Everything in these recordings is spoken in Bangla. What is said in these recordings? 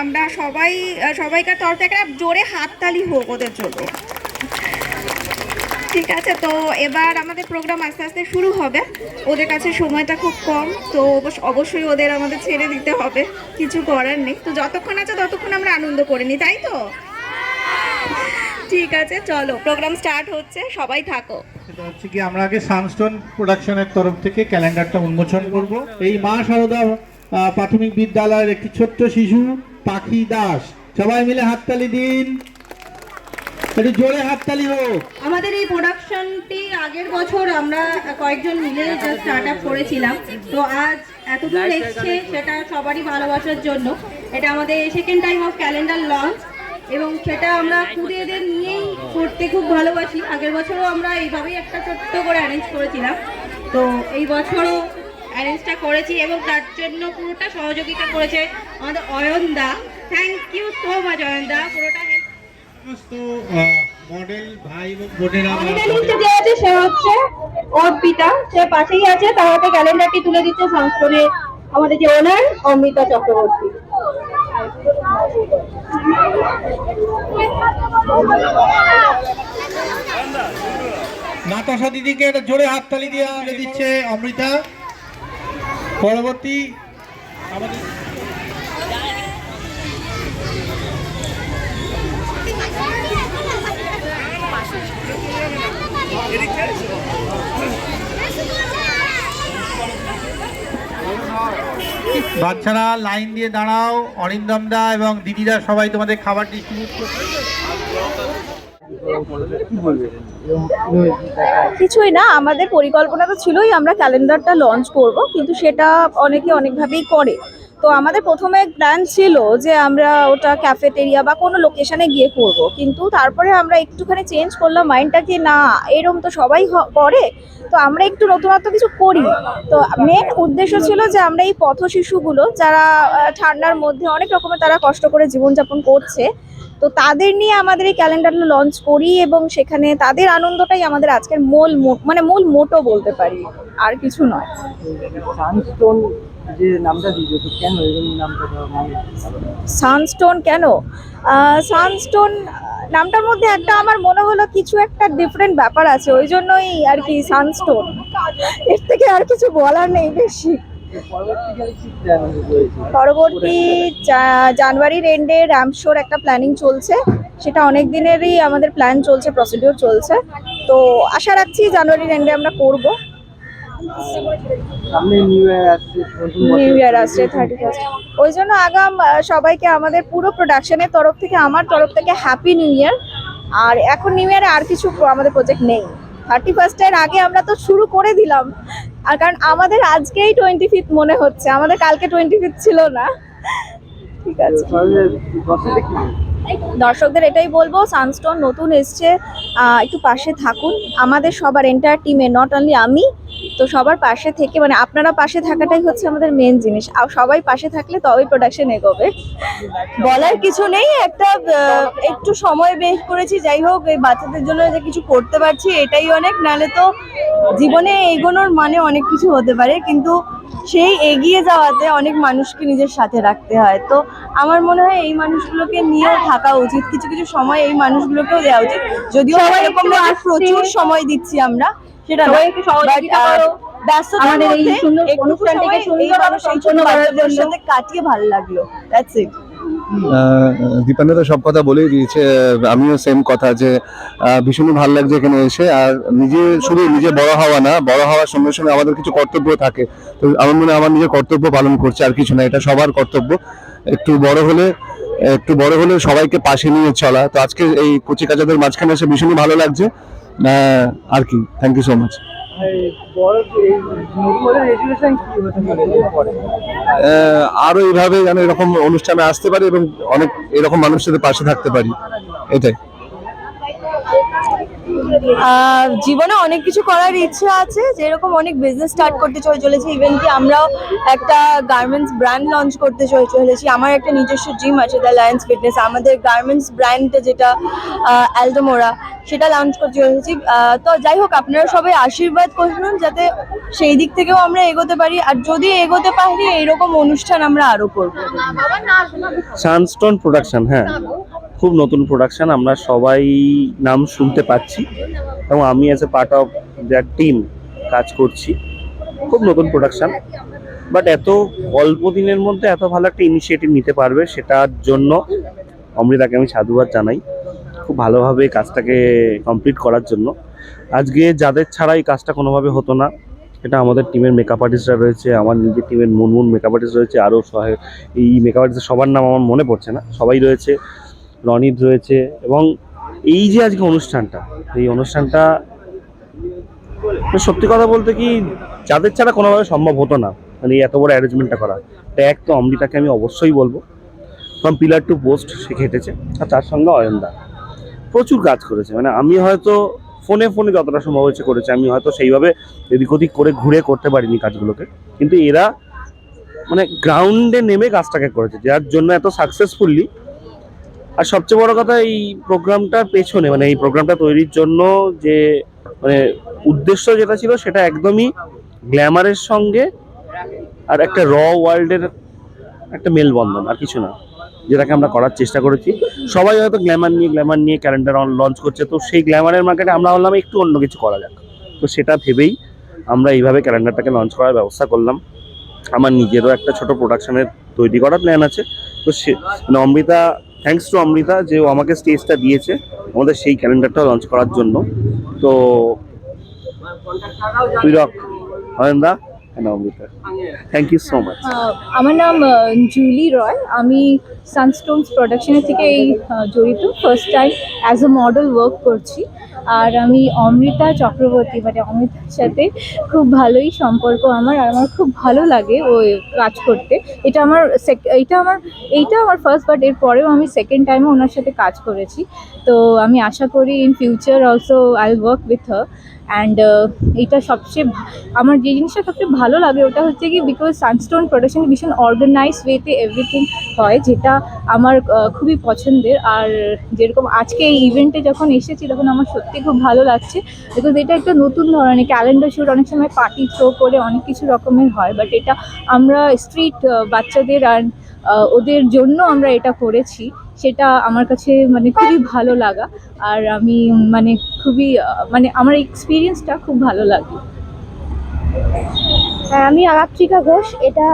আমরা সবাই, সবাইকার তরফ থেকে একটা জোরে হাততালি হোক ওদের জন্য। ঠিক আছে, তো এবার আমাদের প্রোগ্রাম আস্তে আস্তে শুরু হবে। ওদের কাছে সময়টা খুব কম, তো অবশ্য- অবশ্যই ওদের আমাদের ছেড়ে দিতে হবে। কিছু করার নেই। তো যতক্ষণ আছে ততক্ষণ আমরা আনন্দ করে নিই, তাই তো? ঠিক আছে, চলো প্রোগ্রাম স্টার্ট হচ্ছে, সবাই থাকো। হচ্ছে কি, আমরা আগে সানস্টোন প্রোডাকশনের তরফ থেকে ক্যালেন্ডারটা উন্মোচন করব। এই মা সারদা প্রাথমিক বিদ্যালয়ের একটি ছোট্ট শিশু। পাখি দাস। সবাই মিলে হাততালি দিন। একটু জোরে হাততালি হোক। আমাদের এই প্রোডাকশনটি আগের বছর আমরা কয়েকজন মিলে স্টার্ট আপ করেছিলাম। তো আজ এতদূর এসছে সেটা সবারই ভালোবাসার জন্য। এটা আমাদের second time of calendar launch এবং সেটা আমরা খুদেদের নিয়েই করতে খুব ভালোবাসি। আগের বছরও আমরা এইভাবেই একটা ছোট্ট করে অ্যারেঞ্জ করেছিলাম। তো এই বছরও অ্যারেঞ্জটা করেছি এবং তার জন্য পুরোটা সহযোগিতা করেছে আমাদের Ayan da thank you so much Ayan da পুরোটা help সমস্ত মডেল ভাই বোনেরা লিস্টে যে আছে সে হচ্ছে অর্পিতা। সে পাশেই আছে তার হাতে ক্যালেন্ডারটি তুলে দিচ্ছে সংস্করণে আমাদের যে ওনার অমৃতা চক্রবর্তী। নাতাশা দিদিকে একটা জোরে হাততালি দিয়ে দিচ্ছে অমৃতা। পরবর্তী বাচ্চারা লাইন দিয়ে দাঁড়াও অরিন্দম দা এবং দিদিরা সবাই তোমাদের খাবার ডিস্ট্রিবিউট করছে। কিছুই না, আমাদের পরিকল্পনা তো ছিলই আমরা ক্যালেন্ডারটা লঞ্চ করব, কিন্তু সেটা অনেকে অনেকভাবেই করে। তো আমাদের প্রথমে প্ল্যান ছিল যে আমরা ওটা ক্যাফেটেরিয়া বা কোনো লোকেশনে গিয়ে করব। কিন্তু তারপরে আমরা একটুখানি চেঞ্জ করলাম মাইন্ডটা যে না, এরম তো সবাই করে। তো আমরা একটু নতুনত্ব কিছু করি। তো মেন উদ্দেশ্য ছিল যে আমরা এই পথ শিশুগুলো যারা ঠান্ডার মধ্যে অনেক রকমের তারা কষ্ট করে জীবনযাপন করছে, তো তাদের নিয়ে আমাদের এই ক্যালেন্ডারটা লঞ্চ করি এবং সেখানে তাদের আনন্দটাই আমাদের আজকের মূল মানে মূল মোটো বলতে পারি। আর কিছু নয়। যে নামটা দিয়েছ, তো কেন এরকম নামটা মানে? সানস্টোন কেন? সানস্টোন, নামটার মধ্যে একটা আমার মনে হলো কিছু একটা ডিফারেন্ট ব্যাপার আছে, ওই জন্যই আর কি সানস্টোন। এর থেকে আর কিছু বলার নেই বেশি। পরবর্তী জানুয়ারির এন্ডে র্যাম্পশোর একটা প্ল্যানিং চলছে, সেটা অনেক দিনেরই আমাদের প্ল্যান চলছে প্রসিডিওর চলছে। তো আশা রাখছি জানুয়ারির এন্ডে আমরা করব। নিউ ইয়ার আসছে থার্টি ফার্স্ট ওই জন্য আগাম সবাইকে আমাদের পুরো প্রোডাকশনের তরফ থেকে আমার তরফ থেকে হ্যাপি নিউ ইয়ার আর এখন নিউ ইয়ারে আর কিছু আমাদের প্রজেক্ট নেই। থার্টি ফার্স্টের আগে আমরা তো শুরু করে দিলাম। আর কারণ আমাদের আজকেই টোয়েন্টি ফিফথ মনে হচ্ছে আমাদের কালকে টোয়েন্টি ফিফথ ছিল না। ঠিক আছে। দর্শকদের এটাই বলব সানস্টোন নতুন এসছে একটু পাশে থাকুন। আমাদের সবার এন্টার টিমে নট অনলি আমি, তো সবার পাশে থেকে মানে আপনারা পাশে থাকাটাই হচ্ছে আমাদের মেন জিনিস। আর সবাই পাশে থাকলে তবেই প্রোডাকশন এগোবে। বলার কিছু নেই, একটা একটু সময় বের করেছি, যাই হোক, এই বাচ্চাদের জন্য যে কিছু করতে পারছি, এটাই অনেক। নাহলে তো জীবনে এগোনোর মানে অনেক কিছু হতে পারে, কিন্তু সেই এগিয়ে যাওয়াতে অনেক মানুষকে নিজের সাথে রাখতে হয়। তো আমার মনে হয় এই মানুষগুলোকে নিয়েও থাকা উচিত। কিছু কিছু সময় এই মানুষগুলোকেও দেওয়া উচিত। যদিও এরকম প্রচুর সময় দিচ্ছি আমরা সেটা। ব্যস্ততার মধ্যে একটু সময় এই মানুষের। সাথে কাটিয়ে ভালো লাগল। দ্যাটস ইট দীপান্বিতা তো সব কথা বলেই দিয়েছে আমিও সেম কথা যে ভীষণই ভালো লাগছে এখানে এসে, আর নিজে শুধু নিজে বড় হওয়া না, বড় হওয়ার সঙ্গে সঙ্গে আমাদের কিছু কর্তব্য থাকে। তো আমার মনে আমার নিজের কর্তব্য পালন করছে আর কিছু না, এটা সবার কর্তব্য। একটু বড় হলে, একটু বড় হলে সবাইকে পাশে নিয়ে চলা। তো আজকে এই কচি কাচাদের মাঝখানে এসে ভীষণই ভালো লাগছে। আর কি থ্যাংক ইউ সো মাচ আর এইভাবে যেন এরকম অনুষ্ঠানে আসতে পারি এবং অনেক এরকম মানুষদের পাশে থাকতে পারি। এটাই। জীবনে অনেক কিছু করার ইচ্ছা আছে যেরকম অনেক বিজনেস স্টার্ট করতে চলে চলেছি। ইভেন কি আমরাও একটা গার্মেন্টস ব্র্যান্ড লঞ্চ করতে চলে চলেছি। আমার একটা নিজস্ব জিম আছে দ্য লায়ন্স ফিটনেস আমাদের গার্মেন্টস ব্র্যান্ড যেটা অ্যালডোমোরা সেটা লঞ্চ করতে চলেছি আহ, তো যাই হোক আপনারা সবাই আশীর্বাদ করুন যাতে সেই দিক থেকেও আমরা এগোতে পারি। আর যদি এগোতে পারি এইরকম অনুষ্ঠান আমরা আরও করব। সানস্টোন প্রোডাকশন হ্যাঁ। খুব নতুন প্রোডাকশান আমরা সবাই নাম শুনতে পাচ্ছি এবং আমি as a part of that team কাজ করছি। খুব নতুন প্রোডাকশান বাট এত অল্প দিনের মধ্যে এত ভালো একটা ইনিশিয়েটিভ নিতে পারবে সেটার জন্য অমৃতাকে আমি সাধুবাদ জানাই খুব ভালোভাবে কাজটাকে কমপ্লিট করার জন্য। আজকে যাদের ছাড়া এই কাজটা কোনোভাবে হতো না, এটা আমাদের টিমের মেকআপ আর্টিস্টরা রয়েছে, আমার নিজের টিমের মুনমুন মেকআপ আর্টিস্ট রয়েছে, আরও সহায় এই মেকআপ আর্টিস্ট সবার নাম আমার মনে পড়ছে না, সবাই রয়েছে। রনিত রয়েছে এবং এই যে আজকে অনুষ্ঠানটা, এই অনুষ্ঠানটা সত্যি কথা বলতে কি যাদের ছাড়া কোনোভাবে সম্ভব হতো না মানে এত বড় অ্যারেঞ্জমেন্টটা করা। তো এক তো অমৃতাকে আমি অবশ্যই বলব ফ্রম পিলার টু পোস্ট সে খেটেছে আর তার সঙ্গে অয়নদা। প্রচুর কাজ করেছে মানে আমি হয়তো ফোনে ফোনে যতটা সম্ভব হয়েছে করেছে, আমি হয়তো সেইভাবে এদিক ওদিক করে ঘুরে করতে পারিনি কাজগুলোকে, কিন্তু এরা মানে গ্রাউন্ডে নেমে কাজটাকে করেছে, যার জন্য এত সাকসেসফুলি আর সবচেয়ে বড় কথা এই প্রোগ্রামটার পেছনে মানে এই প্রোগ্রামটা তৈরির জন্য যে মানে উদ্দেশ্য যেটা ছিল সেটা একদমই গ্ল্যামারের সঙ্গে আর একটা র ওয়ার্ল্ডের একটা মেলবন্ধন, আর কিছু না, যেটাকে আমরা করার চেষ্টা করেছি। সবাই হয়তো গ্ল্যামার নিয়ে গ্ল্যামার নিয়ে ক্যালেন্ডার লঞ্চ করছে, তো সেই গ্ল্যামারের মার্কেটে আমরা বললাম একটু অন্য কিছু করা যাক। তো সেটা ভেবেই আমরা এইভাবে ক্যালেন্ডারটাকে লঞ্চ করার ব্যবস্থা করলাম। আমার নিজেরও একটা ছোট প্রোডাকশনের তৈরি করার প্ল্যান আছে। তো সে মানে অমৃতা থ্যাঙ্কস টু অমৃতা যে ও আমাকে স্টেজটা দিয়েছে আমাদের সেই ক্যালেন্ডারটা লঞ্চ করার জন্য। তো তুই rock অয়নদা Amrita thank you so much আমার নাম জুলি রয়। আমি সানস্টোনস প্রোডাকশনের থেকে এই জড়িত। First time as a model work করছি। আর আমি অমৃতা চক্রবর্তী মানে অমৃতার সাথে খুব ভালোই সম্পর্ক আমার। আর আমার খুব ভালো লাগে ওই কাজ করতে। এটা আমার এইটা আমার এইটা আমার ফার্স্ট বাট এর পরেও আমি সেকেন্ড টাইমে ওনার সাথে কাজ করেছি। তো আমি আশা করি in future also I work with her and এটা সবচেয়ে আমার যে জিনিসটা সবচেয়ে ভালো লাগে ওটা হচ্ছে কি বিকজ সানস্টোন প্রোডাকশন ভীষণ অর্গানাইজ ওয়েতে এভরিথিং হয়, যেটা আমার খুবই পছন্দের। আর যেরকম আজকে এই ইভেন্টে যখন এসেছি, তখন আমার সত্যি খুব ভালো লাগছে। বিকজ এটা একটা নতুন ধরনের ক্যালেন্ডার শ্যুট অনেক সময় পার্টি থ্রো করে অনেক কিছু রকমের হয় বাট এটা আমরা স্ট্রিট বাচ্চাদের আর ওদের জন্য আমরা এটা করেছি। সেটা আমার কাছে মানে খুবই ভালো লাগা। আর আমি মানে খুবই মানে আমার এক্সপিরিয়েন্সটা খুব ভালো লাগে। হ্যাঁ আমি আরাত্রিকা ঘোষ। এটা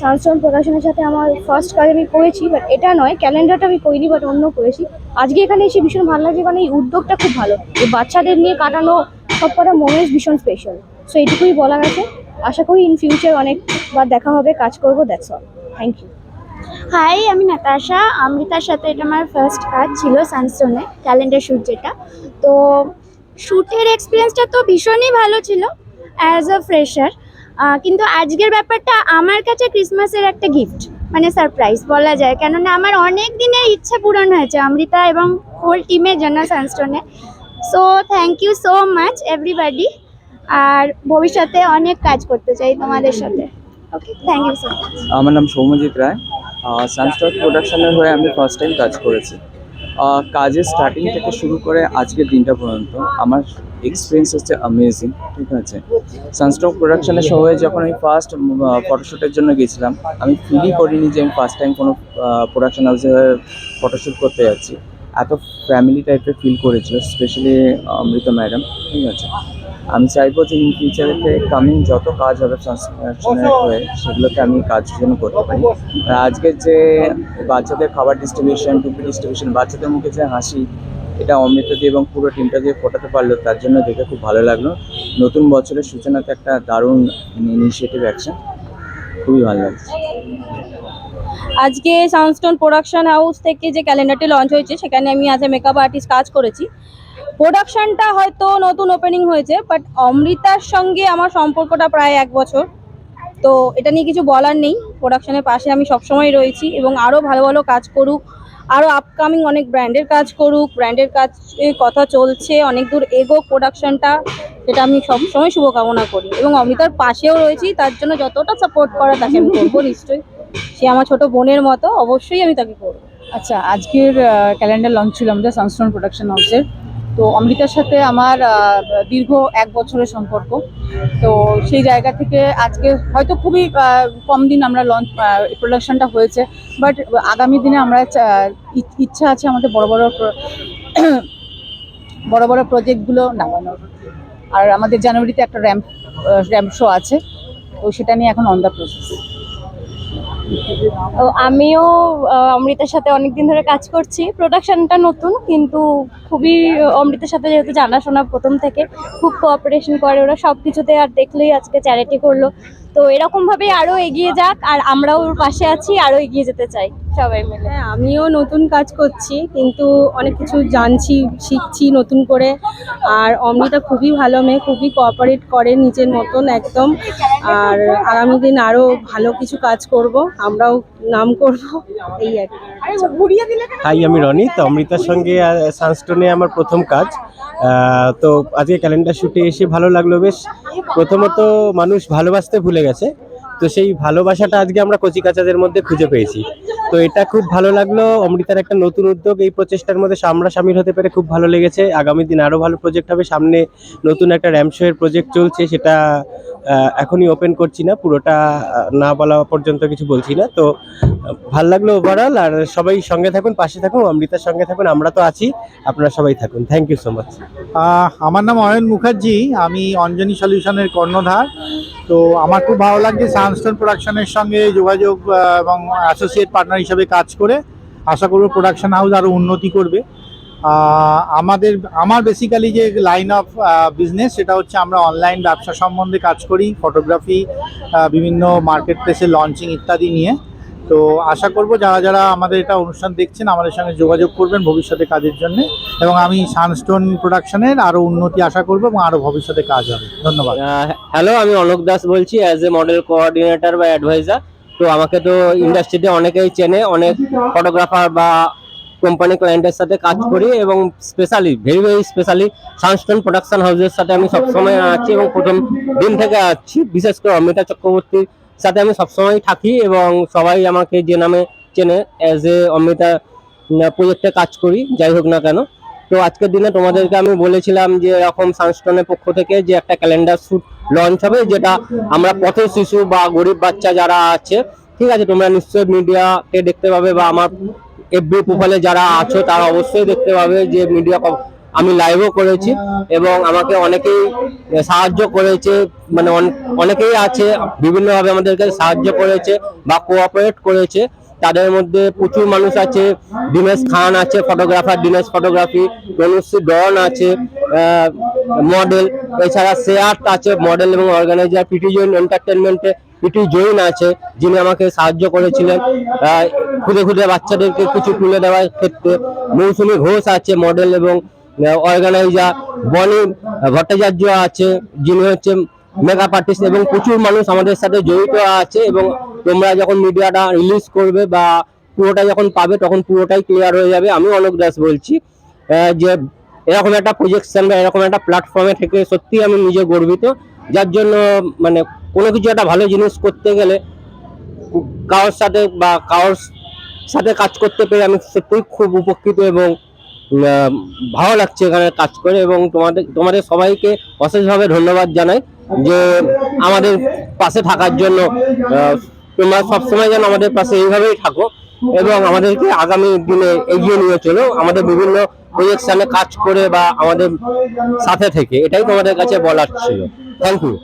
সানস্টোন প্রকাশনের সাথে আমার ফার্স্ট কাজ আমি করেছি বাট এটা নয় ক্যালেন্ডারটা আমি করিনি বাট অন্য করেছি আজকে এখানে এসে ভীষণ ভালো লাগছে কারণ এই উদ্যোগটা খুব ভালো। এই বাচ্চাদের নিয়ে কাটানো সব কটা মোমেন্টস ভীষণ স্পেশাল সো এইটুকুই বলা গেছে আশা করি ইন ফিউচার অনেকবার দেখা হবে কাজ করব that's all thank you hi আমি নাতাশা অমৃতার সাথে এটা আমার ফার্স্ট কাজ ছিল সানস্টোনে ক্যালেন্ডার শ্যুট যেটা। তো শ্যুটের এক্সপিরিয়েন্সটা তো ভীষণই ভালো ছিল অ্যাজ আ ফ্রেশার কিন্তু আজকের ব্যাপারটা আমার কাছে ক্রিসমাসের একটা গিফট মানে সারপ্রাইজ বলা যায়। কেননা আমার অনেক দিনের ইচ্ছে পূরণ হয়েছে অমৃতা এবং হোল টিমের জন্য সানস্টোনে so thank you so much everybody আর ভবিষ্যতে অনেক কাজ করতে চাই তোমাদের সাথে। Okay thank you so much আমার নাম সৌম্যজিৎ রায়। সানস্টক প্রোডাকশানের হয়ে আমি ফার্স্ট টাইম কাজ করেছি। কাজের স্টার্টিং থেকে শুরু করে আজকের দিনটা পর্যন্ত আমার এক্সপিরিয়েন্স হচ্ছে অ্যামেজিং ঠিক আছে? সানস্টক প্রোডাকশনের সময় যখন আমি ফার্স্ট ফটোশ্যুটের জন্য গেছিলাম, আমি ফিলই করিনি যে আমি ফার্স্ট টাইম কোনো প্রোডাকশন হাউসে ফটোশ্যুট করতে যাচ্ছি। এত ফ্যামিলি টাইপের ফিল করেছিল স্পেশালি অমৃতা ম্যাডাম ঠিক আছে? আমি চাইব যে ইন ফিউচারেতে কামিং যত কাজ হবে ট্রান্সফরমেশনের হয়ে, সেগুলোকে আমি কাজ যেন করতে পারি। আজকের যে বাচ্চাদের খাবার ডিস্ট্রিবিউশন টুপি ডিস্ট্রিবিউশন বাচ্চাদের মুখে যে হাসি, এটা অমৃতা দিয়ে এবং পুরো টিমটা দিয়ে ফোটাতে পারল, তার জন্য দেখে খুব ভালো লাগল। নতুন বছরের সূচনাতে একটা দারুণ ইনিশিয়েটিভ অ্যাকশন খুবই ভালো লাগছে। আজকে সাউন্ডস্টোন প্রোডাকশন হাউস থেকে যে ক্যালেন্ডারটি লঞ্চ হয়েছে, সেখানে আমি আজ এ মেকআপ আর্টিস্ট কাজ করেছি। প্রোডাকশনটা হয়তো নতুন ওপেনিং হয়েছে বাট অমৃতার সঙ্গে আমার সম্পর্কটা প্রায় এক বছর। তো এটা নিয়ে কিছু বলার নেই। প্রোডাকশনের পাশে আমি সবসময় রয়েছি এবং আরও ভালো ভালো কাজ করুক আরও আপকামিং অনেক ব্র্যান্ডের কাজ করুক ব্র্যান্ডের কাজে কথা চলছে, অনেক দূর এগো প্রোডাকশনটা সেটা আমি সবসময় শুভকামনা করি। এবং অমৃতার পাশেও রয়েছি, তার জন্য যতটা সাপোর্ট করা তাকে আমি করব নিশ্চয়ই। সে আমার ছোট বোনের মতো, অবশ্যই আমি তাকে করব। আচ্ছা আজকের ক্যালেন্ডার লঞ্চ ছিল আমাদের সানস্টোন প্রোডাকশন হাউসের তো অমৃতার সাথে আমার দীর্ঘ এক বছরের সম্পর্ক। তো সেই জায়গা থেকে আজকে হয়তো খুবই কম দিন আমরা লঞ্চ প্রোডাকশনটা হয়েছে বাট আগামী দিনে আমরা ইচ্ছা আছে আমাদের বড় বড় বড় বড় প্রজেক্টগুলো নামানোর। আর আমাদের জানুয়ারিতে একটা র্যাম্প র্যাম্প শো আছে, তো সেটা নিয়ে এখন অন দ্য প্রসেস আমিও অমৃতের সাথে অনেকদিন ধরে কাজ করছি। প্রোডাকশনটা নতুন, কিন্তু খুবই অমৃতার সাথে যেহেতু জানাশোনা প্রথম থেকে, খুব কোঅপারেশন করে ওরা সব কিছুতে আর দেখলেই আজকে চ্যারিটি করল। তো এরকমভাবেই আরও এগিয়ে যাক, আর আমরাও ওর পাশে আছি আরও এগিয়ে যেতে চাই। সবাই মিলে। হ্যাঁ আমিও নতুন কাজ করছি কিন্তু অনেক কিছু জানছি শিখছি নতুন করে। আর অমৃতা খুবই ভালো মেয়ে খুবই কোঅপারেট করে নিজের মতন একদম। আর আগামী দিন আরও ভালো কিছু কাজ করব আমরাও নাম করব এই আর কি। হাই আমি রনি তো অমৃতার সঙ্গে সানস্টোনে আমার প্রথম কাজ। তো আজকে ক্যালেন্ডার শুটে এসে ভালো লাগল বেশ। প্রথমত মানুষ ভালোবাসতে ভুলে গেছে তো সেই ভালোবাসাটা আজকে আমরা কচিকাচাদের মধ্যে খুঁজে পেয়েছি। তো এটা খুব ভালো লাগল। অমৃতার একটা নতুন উদ্যোগ এই প্রচেষ্টার মধ্যে আমরা সামিল হতে পেরে খুব ভালো লেগেছে। আগামী দিন আরও ভালো প্রজেক্ট হবে। সামনে নতুন একটা র্যামশোয়ের প্রজেক্ট চলছে, সেটা এখনই ওপেন করছি না, পুরোটা না বলা পর্যন্ত কিছু বলছি না। তো, ভালো লাগল ওভারঅল আর সবাই সঙ্গে থাকুন, পাশে থাকুন, অমৃতার সঙ্গে থাকুন, আমরা তো আছি, আপনারা সবাই থাকুন। থ্যাংক ইউ সো মাচ আমার নাম অয়ন মুখার্জি, আমি অঞ্জনী সলিউশনের কর্ণধার। তো, আমার খুব ভালো লাগছে সানস্টোন প্রোডাকশনের সঙ্গে যোগাযোগ এবং অ্যাসোসিয়েট পার্টনার হিসেবে কাজ করে। আশা করব প্রোডাকশন হাউস আরও উন্নতি করবে। আমাদের, আমার বেসিক্যালি যে লাইন অফ বিজনেস সেটা হচ্ছে আমরা অনলাইন ব্যবসা সম্বন্ধে কাজ করি ফটোগ্রাফি বিভিন্ন মার্কেট প্লেসে লঞ্চিং ইত্যাদি নিয়ে। তো আশা করব যারা যারা আমাদের এটা অনুষ্ঠান দেখছেন, আমাদের সঙ্গে যোগাযোগ করবেন ভবিষ্যতে কাজের জন্য। এবং আমি সানস্টোন প্রোডাকশনের আরও উন্নতি আশা করব এবং আরও ভবিষ্যতে কাজ হবে। ধন্যবাদ। হ্যালো আমি অলোক দাস বলছি অ্যাজ এ মডেল কোঅর্ডিনেটর বা অ্যাডভাইজার তো আমাকে তো ইন্ডাস্ট্রিতে অনেকেই চেনে, অনেক ফটোগ্রাফার বা কোম্পানি ক্লায়েন্টের সাথে কাজ করি এবং specially very very specially Sunstone production হাউসের সাথে আমি সবসময় আছি এবং প্রথম দিন থেকে আছি। বিশেষ করে অমিতা চক্রবর্তীর সাথে আমি সবসময় থাকি এবং সবাই আমাকে যে নামে চেনে অ্যাজ এ অমিতা প্রজেক্টে কাজ করি যাই হোক না কেন। তো আজকের দিনে তোমাদেরকে আমি বলেছিলাম যে এরকম সানস্টোনের পক্ষ থেকে যে একটা ক্যালেন্ডার শুট লঞ্চ হবে যেটা আমরা পথের শিশু বা গরিব বাচ্চা যারা আছে ঠিক আছে তোমরা নিশ্চয়ই মিডিয়াতে দেখতে পাবে বা আমার এফবি প্রোফাইলে যারা আছো, তারা অবশ্যই দেখতে পাবে যে মিডিয়া আমি লাইভও করেছি এবং আমাকে অনেকেই সাহায্য করেছে মানে অন- অনেকেই আছে, বিভিন্নভাবে আমাদেরকে সাহায্য করেছে বা কোঅপারেট করেছে। তাদের মধ্যে প্রচুর মানুষ আছে। দিনেশ খান আছে ফটোগ্রাফার দিনেশ ফটোগ্রাফি তনুশ্রী ডন আছে মডেল এছাড়া সেয়ার্ট আছে মডেল এবং অর্গানাইজার পিটি জৈন এন্টারটেনমেন্টে পিটি জৈন আছে, যিনি আমাকে সাহায্য করেছিলেন। খুদে খুদে বাচ্চাদেরকে কিছু তুলে দেওয়ার ক্ষেত্রে। মৌসুমী ঘোষ আছে মডেল এবং অর্গানাইজার বনি ভট্টাচার্য আছে, যিনি হচ্ছে মেকআপ আর্টিস্ট এবং প্রচুর মানুষ আমাদের সাথে জড়িত আছে এবং তোমরা যখন মিডিয়াটা রিলিজ করবে বা পুরোটা যখন পাবে, তখন পুরোটাই ক্লিয়ার হয়ে যাবে। আমি অলোক দাস বলছি যে এরকম একটা প্রজেকশন বা এরকম একটা প্ল্যাটফর্মে থেকে সত্যি আমি নিজে গর্বিত। যার জন্য মানে কোনো কিছু একটা ভালো জিনিস করতে গেলে কারোর সাথে বা কারোর সাথে কাজ করতে পেরে আমি সত্যিই খুব উপকৃত এবং ভালো লাগছে এখানে কাজ করে এবং তোমাদের তোমাদের সবাইকে অশেষভাবে ধন্যবাদ জানাই। যে আমাদের পাশে থাকার জন্য তোমরা সবসময় যেন আমাদের পাশে এইভাবেই থাকো এবং আমাদেরকে আগামী দিনে এগিয়ে নিয়ে চলো। আমাদের বিভিন্ন প্রজেকশনে কাজ করে বা আমাদের সাথে থেকে, এটাই তোমাদের কাছে বলার ছিল। Thank you